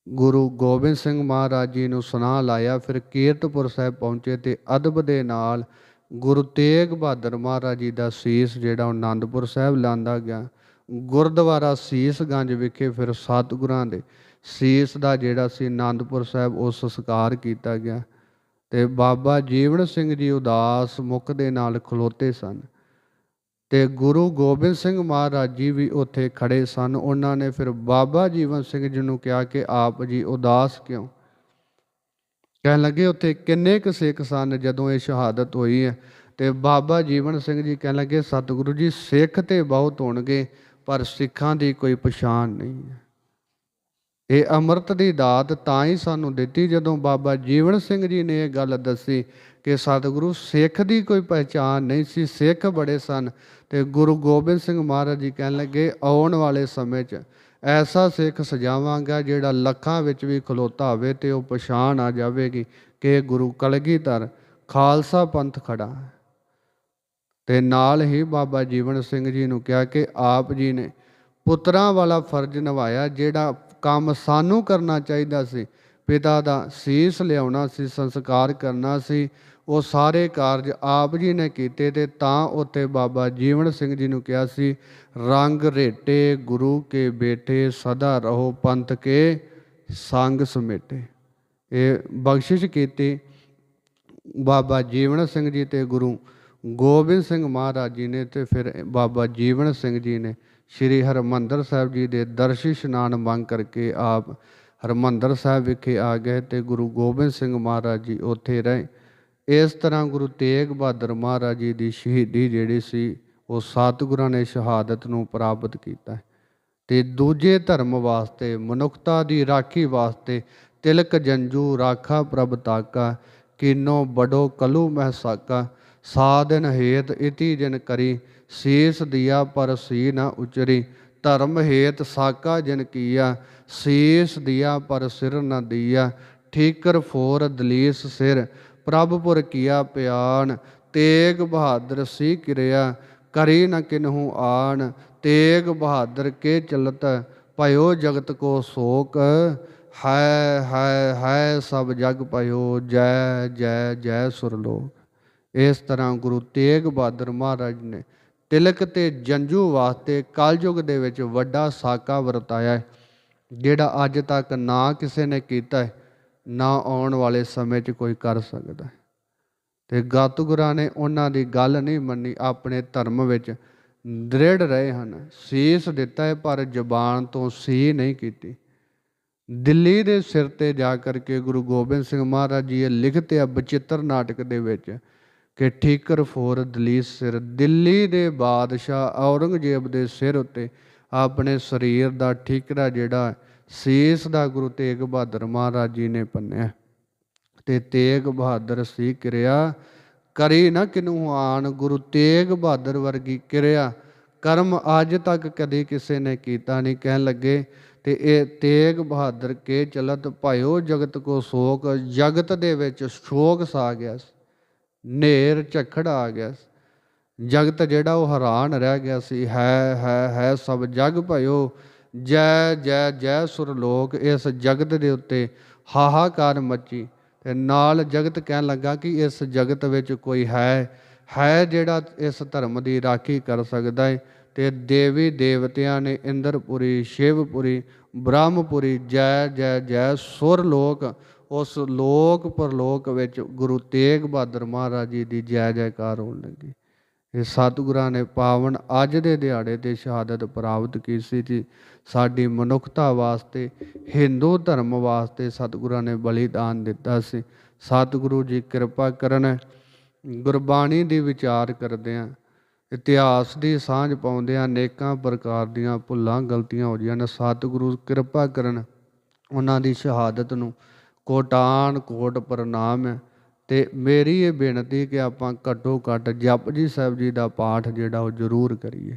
ਗੁਰੂ ਗੋਬਿੰਦ ਸਿੰਘ ਮਹਾਰਾਜ ਜੀ ਨੂੰ ਸੁਨਾਹ ਲਾਇਆ, ਫਿਰ ਕੀਰਤਪੁਰ ਸਾਹਿਬ ਪਹੁੰਚੇ ਤੇ ਅਦਬ ਦੇ ਨਾਲ ਗੁਰੂ ਤੇਗ ਬਹਾਦਰ ਮਹਾਰਾਜ ਜੀ ਦਾ ਸੀਸ ਜਿਹੜਾ ਉਹ ਆਨੰਦਪੁਰ ਸਾਹਿਬ ਲਾਂਦਾ ਗਿਆ। ਗੁਰਦੁਆਰਾ ਸੀਸਗੰਜ ਵਿਖੇ ਫਿਰ ਸਤਿਗੁਰਾਂ ਦੇ ਸੀਸ ਦਾ ਜਿਹੜਾ ਸੀ ਆਨੰਦਪੁਰ ਸਾਹਿਬ, ਉਹ ਸੰਸਕਾਰ ਕੀਤਾ ਗਿਆ ਤੇ ਬਾਬਾ ਜੀਵਨ ਸਿੰਘ ਜੀ ਉਦਾਸ ਮੁਖ ਦੇ ਨਾਲ ਖਲੋਤੇ ਸਨ ਤੇ ਗੁਰੂ ਗੋਬਿੰਦ ਸਿੰਘ ਮਹਾਰਾਜ ਜੀ ਵੀ ਉੱਥੇ ਖੜੇ ਸਨ। ਉਹਨਾਂ ਨੇ ਫਿਰ ਬਾਬਾ ਜੀਵਨ ਸਿੰਘ ਜੀ ਨੂੰ ਕਿਹਾ ਕਿ ਆਪ ਜੀ ਉਦਾਸ ਕਿਉਂ? ਕਹਿਣ ਲੱਗੇ, ਉੱਥੇ ਕਿੰਨੇ ਕੁ ਸਿੱਖ ਸਨ ਜਦੋਂ ਇਹ ਸ਼ਹਾਦਤ ਹੋਈ ਹੈ? ਤੇ ਬਾਬਾ ਜੀਵਨ ਸਿੰਘ ਜੀ ਕਹਿਣ ਲੱਗੇ, ਸਤਿਗੁਰੂ ਜੀ, ਸਿੱਖ ਤੇ ਬਹੁਤ ਹੋਣਗੇ। ਪਰ ਸਿੱਖਾਂ ਦੀ ਕੋਈ ਪਛਾਣ ਨਹੀਂ ਹੈ। ਇਹ ਅੰਮ੍ਰਿਤ ਦੀ ਦਾਤ ਤਾਂ ਹੀ ਸਾਨੂੰ ਦਿੱਤੀ ਜਦੋਂ ਬਾਬਾ ਜੀਵਨ ਸਿੰਘ ਜੀ ਨੇ ਇਹ ਗੱਲ ਦੱਸੀ ਕਿ ਸਤਿਗੁਰੂ ਸਿੱਖ ਦੀ ਕੋਈ ਪਹਿਚਾਨ ਨਹੀਂ ਸੀ, ਸਿੱਖ ਬੜੇ ਸਨ ਤੇ ਗੁਰੂ ਗੋਬਿੰਦ ਸਿੰਘ ਮਹਾਰਾਜ ਜੀ ਕਹਿਣ ਲੱਗੇ, ਆਉਣ ਵਾਲੇ ਸਮੇਂ 'ਚ ਐਸਾ ਸਿੱਖ ਸਜਾਵਾਂਗਾ ਜਿਹੜਾ ਲੱਖਾਂ ਵਿੱਚ ਵੀ ਖਲੋਤਾ ਹੋਵੇ ਤੇ ਉਹ ਪਛਾਣ ਆ ਜਾਵੇਗੀ ਕਿ ਇਹ ਗੁਰੂ ਕਲਗੀਧਰ ਖਾਲਸਾ ਪੰਥ ਖੜਾ ਹੈ। ਤੇ ਨਾਲ ਹੀ ਬਾਬਾ ਜੀਵਨ ਸਿੰਘ ਜੀ ਨੂੰ ਕਿਹਾ ਕਿ ਆਪ ਜੀ ਨੇ ਪੁੱਤਰਾਂ ਵਾਲਾ ਫਰਜ਼ ਨਿਭਾਇਆ, ਜਿਹੜਾ ਕੰਮ ਸਾਨੂੰ ਕਰਨਾ ਚਾਹੀਦਾ ਸੀ। ਪਿਤਾ ਦਾ ਸੀਸ ਲਿਆਉਣਾ ਸੀ, ਸੰਸਕਾਰ ਕਰਨਾ ਸੀ, ਉਹ ਸਾਰੇ ਕਾਰਜ ਆਪ ਜੀ ਨੇ ਕੀਤੇ ਤੇ ਤਾਂ ਉੱਥੇ ਬਾਬਾ ਜੀਵਨ ਸਿੰਘ ਜੀ ਨੂੰ ਕਿਹਾ ਸੀ, ਰੰਗ ਰੇਟੇ ਗੁਰੂ ਕੇ ਬੇਟੇ, ਸਦਾ ਰਹੋ ਪੰਥ ਕੇ ਸੰਗ ਸਮੇਟੇ। ਇਹ ਬਖਸ਼ਿਸ਼ ਕੀਤੀ ਬਾਬਾ ਜੀਵਨ ਸਿੰਘ ਜੀ ਤੇ ਗੁਰੂ ਗੋਬਿੰਦ ਸਿੰਘ ਮਹਾਰਾਜ ਜੀ ਨੇ ਤੇ ਫਿਰ ਬਾਬਾ ਜੀਵਨ ਸਿੰਘ ਜੀ ਨੇ, ਸ੍ਰੀ ਹਰਮੰਦਰ ਸਾਹਿਬ ਜੀ ਦੇ ਦਰਸ਼ ਇਸ਼ਨਾਨ ਮੰਗ ਕਰਕੇ ਆਪ ਹਰਮੰਦਰ ਸਾਹਿਬ ਵਿਖੇ ਆ ਗਏ ਤੇ ਗੁਰੂ ਗੋਬਿੰਦ ਸਿੰਘ ਮਹਾਰਾਜ ਜੀ ਉੱਥੇ ਰਹੇ। ਇਸ ਤਰ੍ਹਾਂ ਗੁਰੂ ਤੇਗ ਬਹਾਦਰ ਮਹਾਰਾਜ ਜੀ ਦੀ ਸ਼ਹੀਦੀ ਜਿਹੜੀ ਸੀ, ਉਹ ਸਤਿਗੁਰਾਂ ਨੇ ਸ਼ਹਾਦਤ ਨੂੰ ਪ੍ਰਾਪਤ ਕੀਤਾ। ਤੇ ਦੂਜੇ ਧਰਮ ਵਾਸਤੇ, ਮਨੁੱਖਤਾ ਦੀ ਰਾਖੀ ਵਾਸਤੇ ਤਿਲਕ ਜੰਜੂ ਰਾਖਾ ਪ੍ਰਭ ਤਾਕਾ, ਕੀਨੋ ਬੜੋ ਕਲੂ ਮਹਿਸਾਕਾ ਸਾਧਨ ਹੇਤ ਇਤੀ ਜਿਨ ਕਰੀ, ਸੀਸ ਦੀਆ ਪਰ ਸੀ ਨਾ ਉਚਰੀ। ਧਰਮ ਹੇਤ ਸਾਕਾ ਜਿਨ ਕੀਆ, ਸੀਸ ਦਿਆ ਪਰ ਸਿਰ ਨਾ ਦਿਆ। ਠੀਕਰ ਫੋਰ ਦਲੀਸ ਸਿਰ, ਪ੍ਰਭ ਪੁਰ ਕੀਆ ਪਿਆਨ। ਤੇਗ ਬਹਾਦਰ ਸੀ ਕਿਰਿਆ, ਕਰੀ ਨ ਕਿਨਹੂ ਆਣ ਤੇਗ ਬਹਾਦਰ ਕੇ ਚਲਤ, ਭਇਓ ਜਗਤ ਕੋ ਸੋਕ। ਹੈ ਹੈ ਹੈ ਸਭ ਜਗ ਭਇਓ, ਜੈ ਜੈ ਜੈ ਸੁਰਲੋ ਇਸ ਤਰ੍ਹਾਂ ਗੁਰੂ ਤੇਗ ਬਹਾਦਰ ਮਹਾਰਾਜ ਨੇ ਤਿਲਕ ਤੇ ਜੰਜੂ ਵਾਸਤੇ ਕਲਯੁਗ ਦੇ ਵਿੱਚ ਵੱਡਾ ਸਾਕਾ ਵਰਤਾਇਆ ਹੈ, ਜਿਹੜਾ ਅੱਜ ਤੱਕ ਨਾ ਕਿਸੇ ਨੇ ਕੀਤਾ ਹੈ, ਨਾ ਆਉਣ ਵਾਲੇ ਸਮੇਂ 'ਚ ਕੋਈ ਕਰ ਸਕਦਾ ਹੈ। ਤੇ ਗਤਗੁਰਾਂ ਨੇ ਉਹਨਾਂ ਦੀ ਗੱਲ ਨਹੀਂ ਮੰਨੀ, ਆਪਣੇ ਧਰਮ ਵਿੱਚ ਦ੍ਰਿੜ ਰਹੇ ਹਨ, ਸੀਸ ਦਿੱਤਾ ਹੈ, ਪਰ ਜ਼ਬਾਨ ਤੋਂ ਸੀ ਨਹੀਂ ਕੀਤੀ। ਦਿੱਲੀ ਦੇ ਸਿਰ ਤੇ ਜਾ ਕਰਕੇ ਗੁਰੂ ਗੋਬਿੰਦ ਸਿੰਘ ਮਹਾਰਾਜ ਜੀ ਇਹ ਲਿਖਤੇ ਆ ਬਚਿੱਤਰ ਨਾਟਕ ਦੇ ਵਿੱਚ ਕਿ ਠੀਕਰ ਫੋਰ ਦਲੀਸ ਸਿਰ, ਦਿੱਲੀ ਦੇ ਬਾਦਸ਼ਾਹ ਔਰੰਗਜ਼ੇਬ ਦੇ ਸਿਰ ਉੱਤੇ ਆਪਣੇ ਸਰੀਰ ਦਾ ਠੀਕਰਾ ਜਿਹੜਾ ਸੀਸ ਦਾ ਗੁਰੂ ਤੇਗ ਬਹਾਦਰ ਮਹਾਰਾਜ ਜੀ ਨੇ ਪੰਨਿਆ ਤੇ ਤੇਗ ਬਹਾਦਰ ਸੀ ਕਿਰਿਆ, ਕਰੀ ਨਾ ਕਿਨੂ ਆਣ ਗੁਰੂ ਤੇਗ ਬਹਾਦਰ ਵਰਗੀ ਕਿਰਿਆ, ਕਰਮ ਅੱਜ ਤੱਕ ਕਦੇ ਕਿਸੇ ਨੇ ਕੀਤਾ ਨਹੀਂ, ਕਹਿਣ ਲੱਗੇ, ਤੇ ਇਹ ਤੇਗ ਬਹਾਦਰ ਕੇ ਚਲਤ ਭਾਇਓ ਜਗਤ ਕੋ ਸ਼ੋਕ, ਜਗਤ ਦੇ ਵਿੱਚ ਸ਼ੋਕ ਸਾ ਗਿਆ ਸੀ। ਨੇਰ ਝਖੜ ਆ ਗਿਆ ਜਗਤ ਜਿਹੜਾ ਉਹ ਹੈਰਾਨ ਰਹਿ ਗਿਆ ਸੀ। ਹੈ ਹੈ ਹੈ ਸਭ ਜਗ ਭਇਓ। ਜੈ ਜੈ ਜੈ ਸੁਰਲੋਕ ਇਸ ਜਗਤ ਦੇ ਉੱਤੇ ਹਾਹਾਕਾਰ ਮੱਚੀ। ਤੇ ਨਾਲ ਜਗਤ ਕਹਿਣ ਲੱਗਾ ਕਿ ਇਸ ਜਗਤ ਵਿੱਚ ਕੋਈ ਹੈ ਹੈ ਜਿਹੜਾ ਇਸ ਧਰਮ ਦੀ ਰਾਖੀ ਕਰ ਸਕਦਾ ਹੈ ਤੇ ਦੇਵੀ ਦੇਵਤਿਆਂ ਨੇ ਇੰਦਰਪੁਰੀ, ਸ਼ਿਵਪੁਰੀ, ਬ੍ਰਹਮਪੁਰੀ, ਜੈ ਜੈ ਜੈ ਸੁਰ ਲੋਕ ਉਸ ਲੋਕ ਪਰਲੋਕ ਵਿੱਚ ਗੁਰੂ ਤੇਗ ਬਹਾਦਰ ਮਹਾਰਾਜ ਜੀ ਦੀ ਜੈ ਜੈਕਾਰ ਹੋਣ ਲੱਗੀ। ਇਹ ਸਤਿਗੁਰਾਂ ਨੇ ਪਾਵਨ ਅੱਜ ਦੇ ਦਿਹਾੜੇ ਤੇ ਸ਼ਹਾਦਤ ਪ੍ਰਾਪਤ ਕੀਤੀ ਸੀ। ਸਾਡੀ ਮਨੁੱਖਤਾ ਵਾਸਤੇ, ਹਿੰਦੂ ਧਰਮ ਵਾਸਤੇ ਸਤਿਗੁਰਾਂ ਨੇ ਬਲੀਦਾਨ ਦਿੱਤਾ ਸੀ। ਸਤਿਗੁਰੂ ਜੀ ਕਿਰਪਾ ਕਰਨ, ਗੁਰਬਾਣੀ ਦੀ ਵਿਚਾਰ ਕਰਦੇ ਆ ਇਤਿਹਾਸ ਦੀ ਸਾਂਝ ਪਾਉਂਦੇ ਆ ਅਨੇਕਾਂ ਪ੍ਰਕਾਰ ਦੀਆਂ ਭੁੱਲਾਂ, ਗਲਤੀਆਂ ਹੋ ਜਾਂਦੀਆਂ ਨੇ। ਸਤਿਗੁਰੂ ਕਿਰਪਾ ਕਰਨ, ਉਹਨਾਂ ਦੀ ਸ਼ਹਾਦਤ ਨੂੰ ਕੋਟਾਨ ਕੋਟ ਪ੍ਰਣਾਮ ਹੈ। ਤੇ ਮੇਰੀ ਇਹ ਬੇਨਤੀ ਕਿ ਆਪਾਂ ਘੱਟੋ ਘੱਟ ਜਪਜੀ ਸਾਹਿਬ ਜੀ ਦਾ ਪਾਠ ਜਿਹੜਾ ਉਹ ਜ਼ਰੂਰ ਕਰੀਏ।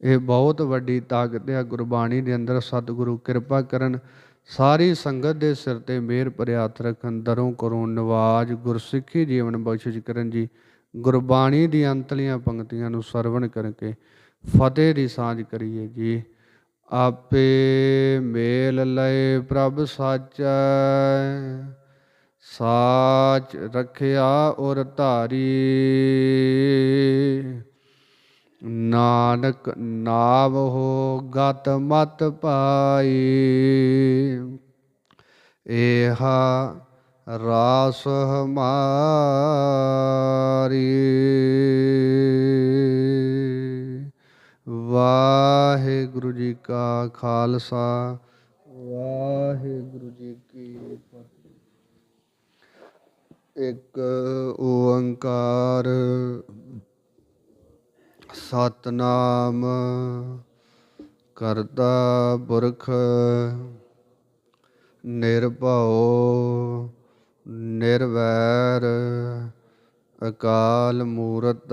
ਇਹ ਬਹੁਤ ਵੱਡੀ ਤਾਕਤ ਹੈ, ਗੁਰਬਾਣੀ ਦੇ ਅੰਦਰ ਸਤਿਗੁਰੂ ਕਿਰਪਾ ਕਰਨ, ਸਾਰੀ ਸੰਗਤ ਦੇ ਸਿਰ ਤੇ ਮਿਹਰ ਭਰਿਆ ਹੱਥ ਰੱਖਣ, ਦਰੋਂ ਕਰੋ ਨਵਾਜ, ਗੁਰਸਿੱਖੀ ਜੀਵਨ ਬਖਸ਼ਿਸ਼ ਕਰਨ ਜੀ, ਗੁਰਬਾਣੀ ਦੀ ਅੰਤਲੀਆਂ ਪੰਕਤੀਆਂ ਨੂੰ ਸਰਵਣ ਕਰਕੇ ਫਤਿਹ ਦੀ ਸਾਂਝ ਕਰੀਏ ਜੀ। ਆਪੇ ਮੇਲ ਲਏ ਪ੍ਰਭ ਸਾਚੈ। ਸਾਚ ਰਖਿਆ ਔਰ ਧਾਰੀ। ਨਾਨਕ ਨਾਮ ਹੋ ਗਤ ਮਤ ਪਾਈ। ਏਹਾ ਰਾਸ ਹਮਾਰੀ। ਵਾਹਿਗੁਰੂ ਜੀ ਕਾ ਖਾਲਸਾ। ਵਾਹਿਗੁਰੂ ਜੀ ਕੀ ਫਤਿਹ। ਇੱਕ ਓੰਕਾਰ ਸਤਨਾਮ ਕਰਤਾ ਪੁਰਖ ਨਿਰਭਉ ਨਿਰਵੈਰ ਅਕਾਲ ਮੂਰਤ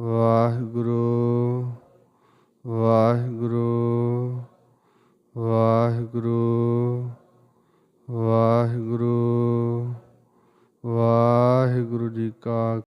ਵਾਹਿਗੁਰੂ ਵਾਹਿਗੁਰੂ ਵਾਹਿਗੁਰੂ ਵਾਹਿਗੁਰੂ ਵਾਹਿਗੁਰੂ ਜੀ ਕਾ